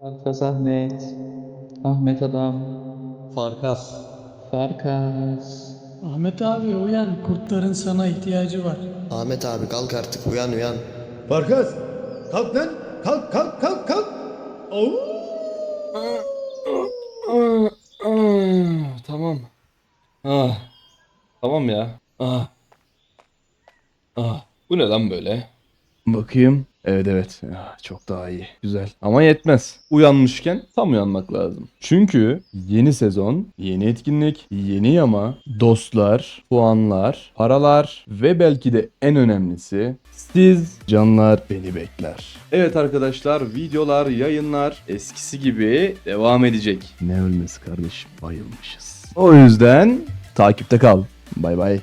Farkas Ahmet. Ahmet adam. Farkas. Farkas. Ahmet abi uyan kurtların sana ihtiyacı var. Ahmet abi kalk artık uyan uyan. Farkas! Kalk lan! Kalk kalk kalk kalk! Au! tamam. Ah. Tamam ya. Ah. Ah. Bu ne lan böyle? Bakayım. Evet evet. Ah, çok daha iyi. Güzel. Ama yetmez. Uyanmışken tam uyanmak lazım. Çünkü yeni sezon, yeni etkinlik, yeni yama, dostlar, puanlar, paralar ve belki de en önemlisi siz canlar beni bekler. Evet arkadaşlar videolar, yayınlar eskisi gibi devam edecek. Ne ölmesi kardeşim bayılmışız. O yüzden takipte kal. Bay bay.